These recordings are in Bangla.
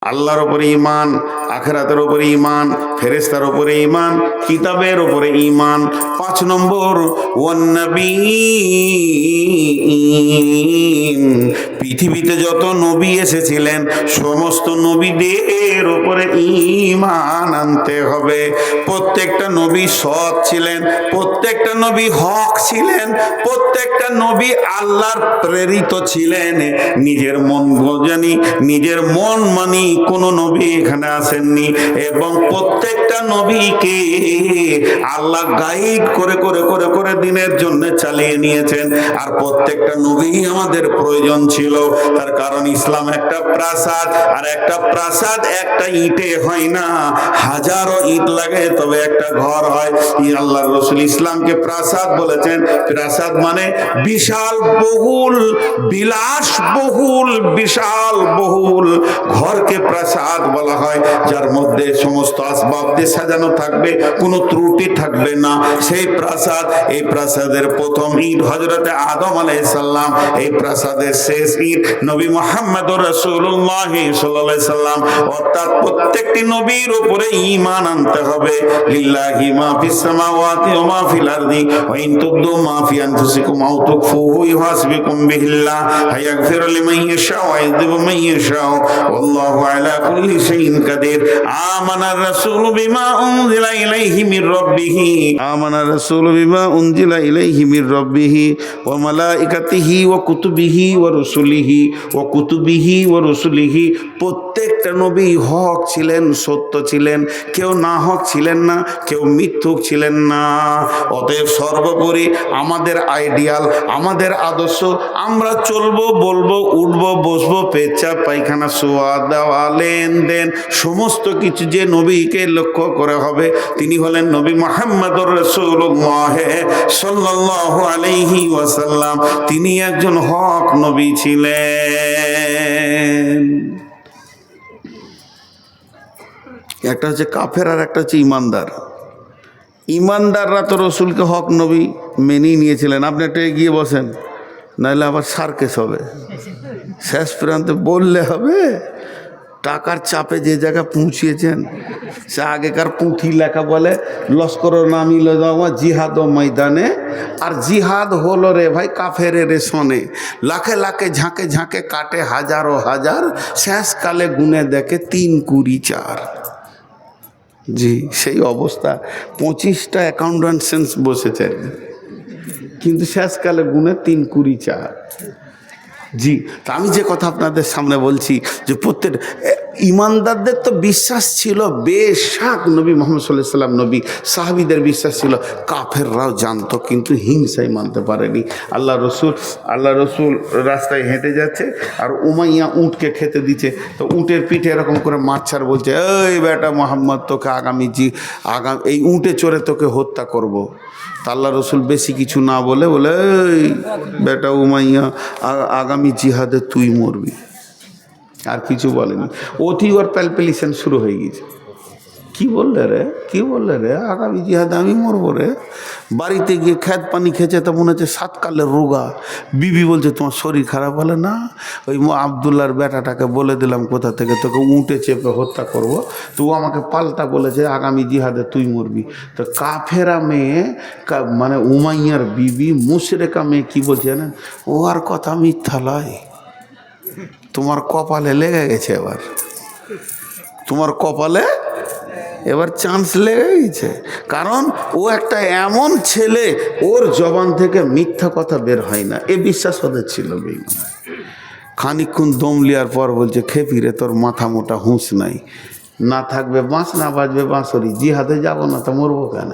আল্লাহর ওপরে ইমান আখেরাতের ওপরে ইমান ফেরেস্তার ওপরে ইমান কিতাবের ওপরে ইমান পাঁচ নম্বর পৃথিবীতে যত নবী এসেছিলেন, সমস্ত নবীদের ওপরে ইমান আনতে হবে। প্রত্যেকটা নবী সৎ ছিলেন, প্রত্যেকটা নবী হক ছিলেন, প্রত্যেকটা নবী আল্লাহর প্রেরিত ছিলেন। নিজের মন জানি নিজের মন মানি কোন নবী এখানে আসেননি এবং প্রত্যেকটা নবীকে আল্লাহ গাইড করে করে করে করে দিনের জন্য চালিয়ে নিয়েছেন। আর প্রত্যেকটা নবী আমাদের প্রয়োজন ছিল। তার কারণ ইসলাম একটা প্রাসাদ, আর একটা প্রাসাদ একটা ইটে হয় না। হাজারো ইট লাগে, তবে একটা ঘর হয়। ই আল্লাহ রসুল ইসলামকে প্রাসাদ বলেছেন। প্রাসাদ মানে বিশাল বহুল বিলাস বহুল বিশাল বহুল ঘরকে প্রাসাদ বলা হয়, যার মধ্যে সমস্ত আসবাব দিয়ে সাজানো থাকবে, কোনো ত্রুটি থাকবে না। সেই প্রাসাদ, এই প্রাসাদের প্রথম ইট হজরতে আদম আলাইসাল্লাম এই প্রাসাদের শেষ ইট নবী মোহাম্মদ রসুল্লাহ সাল্লাম। অর্থাৎ প্রত্যেকটি নবীর উপরে ইমান আনতে হবে। লিল্লাহি মা ফিস সামাওয়াতি ওয়া আরদি, ওয়া ইন তুবদু আনফুসিকুম আও তুখফুহু ইউহাসিবুকুম বিহিল্লাহ ফায়াগফিরু লিমান ইয়াশা ওয়া ইয়াযিবু মান ইয়াশা ওয়াল্লাহু কুতুবিহি কুতুবিহি প্রত্যেকটা নবী হক ছিলেন, সত্য ছিলেন, কেউ না হক ছিলেন না, কেউ মিথ্যুক ছিলেন না। অতএব সর্বোপরি আমাদের আইডিয়াল, আমাদের আদর্শ, আমরা চলবো, বলব, উঠবো, বসবো পেচ্ছা পায়খানা, শোয়া, দেওয়া লেনদেন, সমস্ত কিছু যে নবীকে লক্ষ্য করে হবে, তিনি হলেন নবী মোহাম্মদুর রসুল্লাহ সাল্লাহ আলাইহি ওয়াসাল্লাম। তিনি একজন হক নবী ছিলেন। একটা হচ্ছে কাফের আর একটা হচ্ছে ইমানদার। ইমানদাররা তো রসুলকে হক নবী মেনেই নিয়েছিলেন। আপনি একটা এগিয়ে বসেন, নাহলে আবার সার্কেস হবে। শেষ প্রান্তে বললে হবে। টাকার চাপে যে জায়গায় পৌঁছিয়েছেন, সে আগেকার পুঁথি লেখা বলে, লস্কর নামিল জিহাদ ময়দানে। আর জিহাদ হলো রে ভাই কাফের রে শোনে লাখে লাখে ঝাঁকে ঝাঁকে কাটে হাজারো হাজার, শেষকালে গুনে দেখে তিন কুড়ি চার। জি, সেই অবস্থা। পঁচিশটা অ্যাকাউন্টেন্সেন্স বসেছেন। কিন্তু শেষকালে গুনে তিন কুড়ি চার। জি তা আমি যে কথা আপনাদের সামনে বলছি যে প্রত্যেক ইমানদারদের তো বিশ্বাস ছিল, বেশাক নবী মোহাম্মদ সাল্লাহ সাল্লাম নবী, সাহাবিদের বিশ্বাস ছিল, কাফেররাও জানতো, কিন্তু হিংসাই মানতে পারেনি। আল্লাহ রসুল আল্লাহ রসুল রাস্তায় হেঁটে যাচ্ছে, আর উমাইয়া উঁটকে খেতে দিচ্ছে। তো উঁটের পিঠে এরকম করে মারছার বলছে, এই বেটা মোহাম্মদ, তোকে আগামী জি আগাম এই উঁটে চড়ে তোকে হত্যা করব। তা আল্লাহ রসুল বেশি কিছু না বলে বলে বেটা উমাইয়া আগামী জিহাদে তুই মরবি। আর কিছু বলেনি। অতি ওর প্যালপেলিশন শুরু হয়ে গেছে কি বললে রে? কি বললে রে? আগামী জিহাদে আমি মরবো রে। বাড়িতে গিয়ে খ্যাত পানি খেয়েছে তো মনে হচ্ছে সাতকালের রোগা। বিবি বলছে, তোমার শরীর খারাপ বলে না, ওই আবদুল্লার বেটাটাকে বলে দিলাম কোথা থেকে তোকে উঁটে চেপে হত্যা করব। তো ও আমাকে পাল্টা বলেছে, আগামী জিহাদে তুই মরবি। তো কাফেরা মেয়ে মানে উমাইয়ার বিবি, মুশরেকা মেয়ে কী বলছে জানেন? ও আর কথা মিথ্যা লয়। তোমার কপালে লেগে গেছে এবার। তোমার কপালে এবার চান্স লেগে গেছে। কারণ ও একটা এমন ছেলে, ওর জবান থেকে মিথ্যা কথা বের হয় না। এ বিশ্বাস ওদের ছিল খানিক্ষণ দম লিয়ার পর বলছে, খেপি রে, তোর মাথা মোটা হুঁশ নাই। না থাকবে বাঁশ, না বাজবে বাঁশরি। জিহাদে যাব না তো মরবো কেন?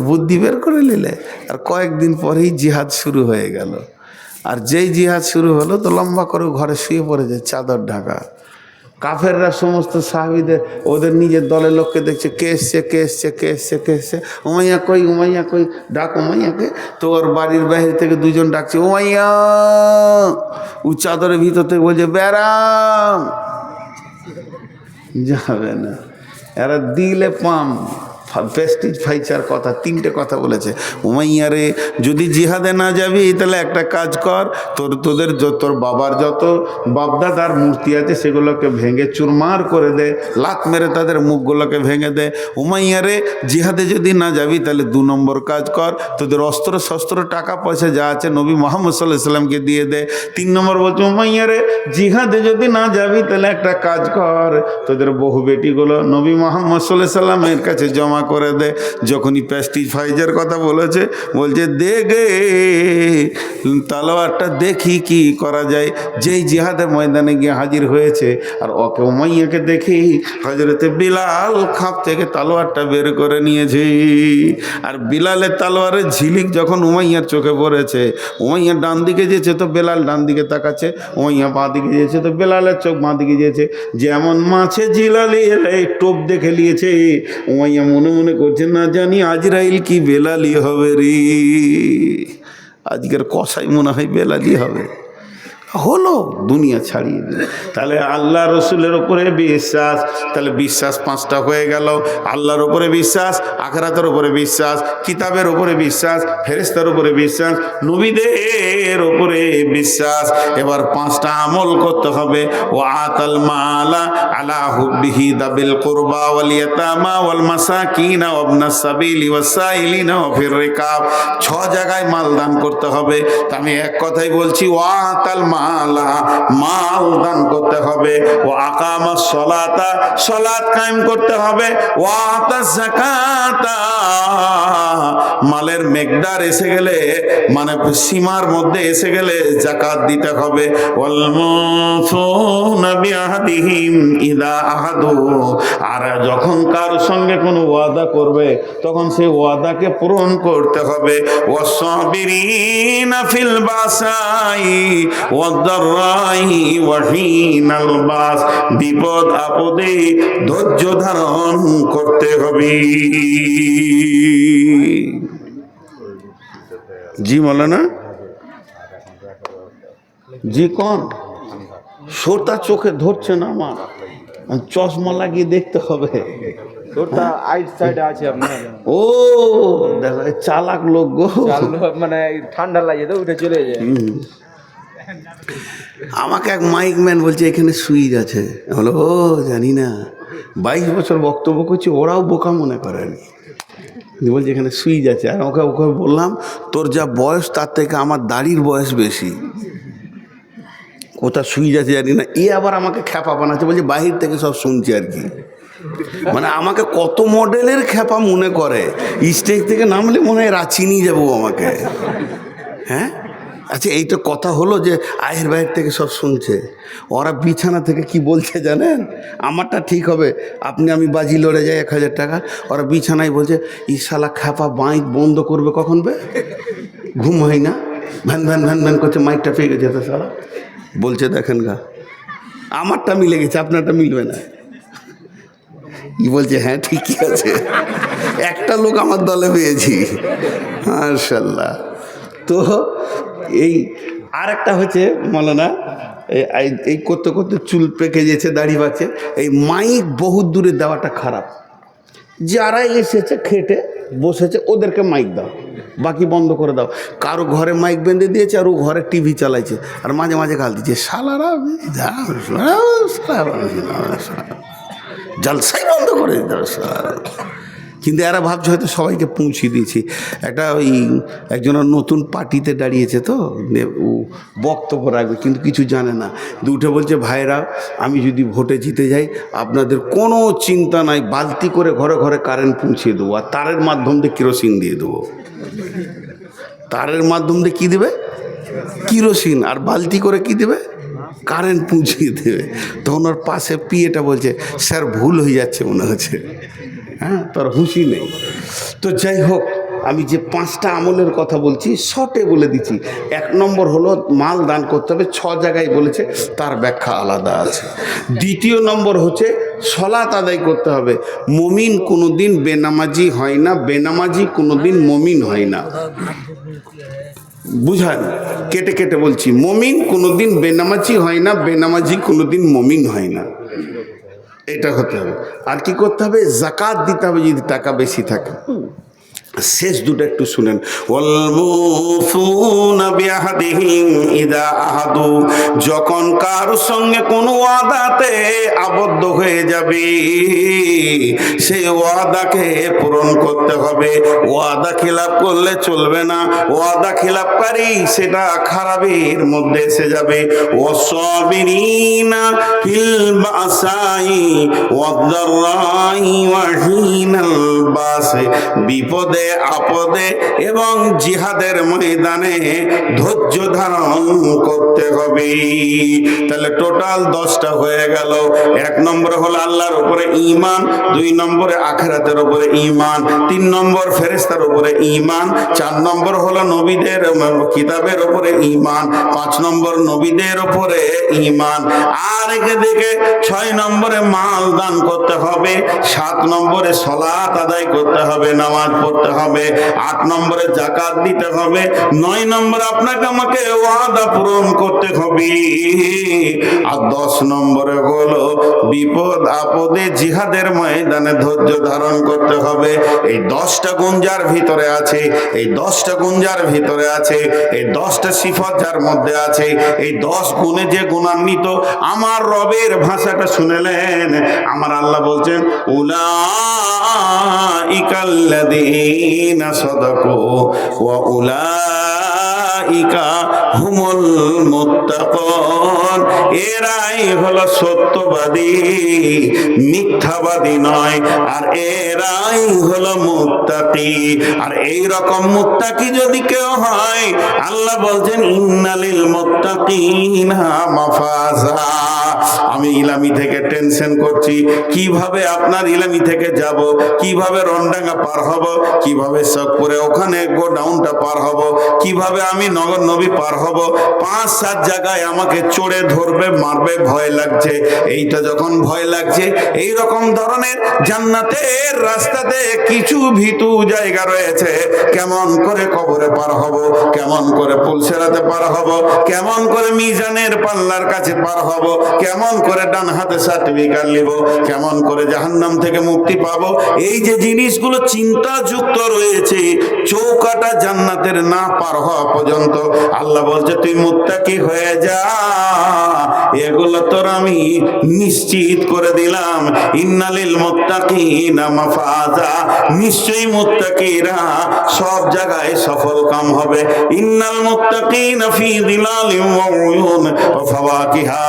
বুদ্ধি বের করে নিলে। আর কয়েকদিন পরেই জিহাদ শুরু হয়ে গেল। আর যেই জিহাদ শুরু হলো তো লম্বা করে ঘরে শুয়ে পড়েছে চাদর ঢাকা। কাফেররা সমস্ত সাহাবিদের, ওদের নিজের দলের লোককে দেখছে, কে এসছে কে এসছে কে এসছে কে এসছে? উমাইয়া কই উমাইয়া কই? ডাক উমাইয়াকে তো ওর বাড়ির বাইরে থেকে দুজন ডাকছে, উমাইয়া! ও চাদরের ভিতর থেকে বলছে, ব্যারাম! যাবে না। এরা দিলে পাম। প্রেস্টিজ ফাইচার কথা, তিনটে কথা বলেছে। উমাইয়ারে, যদি জিহাদে না যাবি, তাহলে একটা কাজ কর, তোর, তোদের তোর বাবার যত বাপদাদার মূর্তি আছে, সেগুলোকে ভেঙে চুরমার করে দে লাত মেরে তাদের মুখগুলোকে ভেঙে দে। উমাইয়ারে, জিহাদে যদি না যাবি, তাহলে দু নম্বর কাজ কর, তোদের অস্ত্র শস্ত্র টাকা পয়সা যা আছে, নবী মোহাম্মদ সাল্লাহ সাল্লামকে দিয়ে দে। তিন নম্বর বলছে, উমাইয়ারে, জিহাদে যদি না যাবি, তাহলে একটা কাজ কর, তোদের বহু বেটিগুলো নবী মোহাম্মদ সাল্লাহ সাল্লামের কাছে জমা করে দে। যখনই প্যাস্টিজ ফাইজের কথা বলেছে বলছে দে গে। তালোয়ারটা দেখি কি করা যায়। যেই জিহাদের ময়দানে গিয়ে হাজির হয়েছে, আর ওকে উমাইয়াকে দেখি হজরতে বিলাল খাপ থেকে তালোয়ারটা বের করে নিয়েছে। আর বিলালের তালোয়ারের ঝিলিক যখন উমাইয়ার চোখে পড়েছে, উমাইয়া ডান দিকে যেছে তো বেলাল ডান দিকে তাকাচ্ছে, উমাইয়া বাঁ দিকে যেছে তো বেলালের চোখ বাঁ দিকে যেছে যেমন মাছে জিলালি এলে টোপ দেখে নিয়েছে, উমাইয়া মনে মনে করছে, না জানি আজরাইল কি বেলালি হবে রে। আজকের কষাই মনে হয় বেলালি হবে। হলো। দুনিয়া ছাড়িয়ে দিল। তাহলে আল্লাহ রসুলের উপরে বিশ্বাস, তাহলে বিশ্বাস পাঁচটা হয়ে গেল। আল্লাহর উপরে বিশ্বাস, আখরাতের উপরে বিশ্বাস, কিতাবের উপরে বিশ্বাস ফেরেস্তার উপরে বিশ্বাস, নবীদের ওপরে বিশ্বাস। এবার পাঁচটা আমল করতে হবে। ও আতাল মালা আলা হুবিহি দাবিল কুরবা ওয়াল ইয়াতামা ওয়াল মাসাকিনা ওয়া ইবনাস সাবিলি ওয়াস সাইলিনা ওয়া ফির রিকাব। ছ জায়গায় মাল দান করতে হবে। তা আমি এক কথাই বলছি ও আতাল মাল দান করতে হবে, ও সলাতা সলাত কায়েম করতে হবে, ও মালের মেঘদার এসে গেলে মানে সীমার মধ্যে এসে গেলে জাকাত দিতে হবে। আর যখন কার সঙ্গে কোনো ওয়াদা করবে, তখন সেই ওয়াদাকে পূরণ করতে হবে। ওয়াসাবিরিনা ফিল বাসাই ওয়াহিনাল বাস বিপদ আপদে ধৈর্য ধারণ করতে হবে। জি না জি কন সোটা চোখে ধরছে না আমার চশমা লাগিয়ে দেখতে হবে। ওটা আইট সাইডে আছে আপনার। ও দেখো চালাক লোক গো। মানে ঠান্ডা লাগে তো উঠে চলে যায়। আমাকে এক মাইক ম্যান বলছে, এখানে সুইচ আছে। বলো ও, জানি না। বাইশ বছর বক্তব্য করছি, ওরাও বোকা মনে করে আর কি। দিয়ে বলছে, এখানে সুইচ আছে। আর ওকে ওকে বললাম, তোর যা বয়স, তার থেকে আমার দাড়ির বয়স বেশি। কোথা সুইচ আছে জানি না। এ আবার আমাকে খ্যাপা বানাচ্ছে, বলছে, বাহির থেকে সব শুনছি আর কি। মানে আমাকে কত মডেলের খ্যাপা মনে করে। স্টেজ থেকে নামলে মনে হয় রাচিনি যাব আমাকে। হ্যাঁ? আচ্ছা এইটা কথা হলো যে আয়ের বাইরে থেকে সব শুনছে। ওরা বিছানা থেকে কি বলছে জানেন? আমারটা ঠিক হবে। আপনি আমি বাজি লড়ে যাই এক হাজার টাকা। ওরা বিছানায় বলছে ই শালা খ্যাপা মাইক বন্ধ করবে কখন বে? ঘুম হয় না। ভ্যান ভ্যান ভ্যান ভ্যান করছে, মাইকটা পেয়ে গেছে তো শালা। বলছে, দেখেন গা, আমারটা মিলে গেছে, আপনারটা মিলবে না। ই বলছে হ্যাঁ ঠিকই আছে। একটা লোক আমার দলে পেয়েছি মার্শাল্লাহ তো এই আর একটা হচ্ছে মৌলানা, এই- করতে করতে চুল পেকে যেছে দাড়ি বাঁচে। এই মাইক বহুত দূরে দেওয়াটা খারাপ। যারা এসেছে, খেটে, বসেছে, ওদেরকে মাইক দাও। বাকি বন্ধ করে দাও। কারও ঘরে মাইক বেঁধে দিয়েছে, আর ও ঘরে টিভি চালাইছে। আর মাঝে মাঝে গাল দিচ্ছে, শালারা জলসাই বন্ধ করে দিতে। কিন্তু এরা ভাবছে হয়তো সবাইকে পৌঁছে দিয়েছি। একটা ওই একজনের নতুন পার্টিতে দাঁড়িয়েছে তো ও বক্তব্য রাখবে, কিন্তু কিছু জানে না। দুটো বলছে, ভাইরা, আমি যদি ভোটে জিতে যাই, আপনাদের কোনো চিন্তা নাই, বালতি করে ঘরে ঘরে কারেন্ট পৌঁছিয়ে দেবো, আর তারের মাধ্যম দিয়ে কেরোসিন দিয়ে দেবো। তারের মাধ্যম দিয়ে কী দেবে? কিরোসিন, আর বালতি করে কি দেবে? কারেন্ট পৌঁছিয়ে দেবে। তখন ওর পাশে পিএটা বলছে, স্যার, ভুল হয়ে যাচ্ছে মনে হচ্ছে। হ্যাঁ তার হুঁশি নেই। তো যাই হোক, আমি যে পাঁচটা আমলের কথা বলছি, শর্টে বলে দিচ্ছি। এক নম্বর হলো, মাল দান করতে হবে, ছ জায়গায় বলেছে, তার ব্যাখ্যা আলাদা আছে। দ্বিতীয় নম্বর হচ্ছে সলাত আদায় করতে হবে। মমিন কোনো দিন বেনামাজি হয় না, বেনামাজি কোনো দিন মমিন হয় না। বুঝান, কেটে কেটে বলছি, মমিন কোনোদিন বেনামাজি হয় না, বেনামাজি কোনো দিন মমিন হয় না। এটা হতে হবে। আর কি করতে হবে? জাকাত দিতে হবে যদি টাকা বেশি থাকে। শেষ দুটো একটু শুনেন। আহাদু, যখন কার সঙ্গে কোনো ওয়াদাতে আবদ্ধ হয়ে যাবে, সেই ওয়াদাকে পূরণ করতে হবে। ওয়াদা খিলাপ করলে চলবে না। ওয়াদা খিলাপকারী সেটা খারাপের মধ্যে এসে যাবে। বিপদে আপদে এবং জিহাদের ময়দানে ধৈর্য ধারণ করতে হবে। তাহলে টোটাল দশটা হয়ে গেল। এক নম্বর হলো আল্লাহর উপরে ঈমান, দুই নম্বরে আখেরাতের উপরে ঈমান, তিন নম্বর ফেরেস্তার উপরে ঈমান, চার নম্বর হলো নবীদের কিতাবের উপরে ইমান পাঁচ নম্বর নবীদের উপরে ইমান আর একে দিকে ছয় নম্বরে মাল দান করতে হবে, সাত নম্বরে সলাত আদায় করতে হবে, নামাজ পড়তে হবে। আট নম্বরে জাকাত দিতে হবে। নয় নম্বরে আপনাকে আমাকে ওয়াদা পূরণ করতে হবে। আর দশ নম্বরে হলো বিপদ আপদে জিহাদের ময়দানে ধৈর্য ধারণ করতে হবে। এই দশটা গুঞ্জার ভিতরে আছে। এই দশটা ভিতরে আছে। এই দশটা সিফত যার মধ্যে আছে। এই দশ গুণে যে গুণান্বিত, আমার রবের ভাষাটা শুনেলেন। আমার আল্লাহ বলছেন উলা ইকাল্লাদিনা সদাকু ওয়া এরাই হলো সত্যবাদী, মিথ্যাবাদী নয়, আর এরাই হলো মুত্তাকি। আর এই রকম মুত্তাকি যদি কেউ হয়, আল্লাহ বলছেন, ইন্নালিল মুত্তাকিনা আমি ইলামি থেকে টেনশন করছি, কীভাবে আপনার ইলামি থেকে যাব? কীভাবে রন্ডাঙ্গা পার হব? কীভাবে শখপুরে ওখানে গোডাউনটা পার হব? কীভাবে আমি নগর নবী পার হব। পাঁচ, সাত জায়গায় আমাকে চড়ে ধরবে, মারবে, ভয় লাগছে। এইটা যখন ভয় লাগছে এই রকম ধরনের জান্নাতের রাস্তাতে কিছু ভীতু জায়গা রয়েছে। কেমন করে কবরে পার হব, কেমন করে পুলসেরাতে পার হব, কেমন করে মিজানের পাল্লার কাছে পার হব, কেমন করে ডান হাতে সার্টিফিকেট নিব, কেমন করে জাহান্নাম থেকে মুক্তি পাবো। এই যে জিনিসগুলো চিন্তা যুক্ত রয়েছে, চৌকাটা জান্নাতের না পার হওয়া পর্যন্ত আল্লাহ বলছে তুই মুত্তাকি হয়ে যা। এগুলো তোর আমি নিশ্চিত করে দিলাম। ইন্নালিল মুত্তাকিনা মাফাজা। নিশ্চয়ই মুত্তাকিরা সব জায়গায় সফল কাম হবে। ইন্নাল মুত্তাকিনা ফি দিলালিন ওয়া উয়ুন ওয়া ফাওয়াকিহা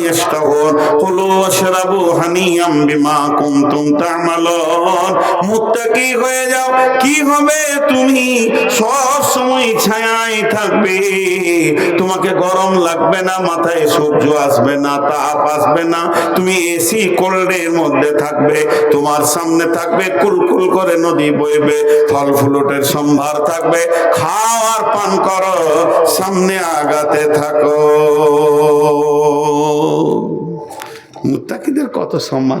ইয়াশতাহুন কুলু ওয়াশরাবু হানিয়াম বিমা কুনতুম তা'মালুন। মুত্তাকি হয়ে যাও। কি হবে? তুমি সব সময় ছায়ায় থাকবে। তোমাকে গরম লাগবে না, মাথায় সূর্য আসবে না তাপ আসবে না। তুমি এসি কোল্ডের মধ্যে থাকবে, তোমার সামনে থাকবে, কুলকুল করে নদী বইবে, ফল ফুলটের সম্ভার থাকবে। খাওয়ার পান করো, সামনে আগাতে থাকো। মুত্তাকিদের কত সম্মান।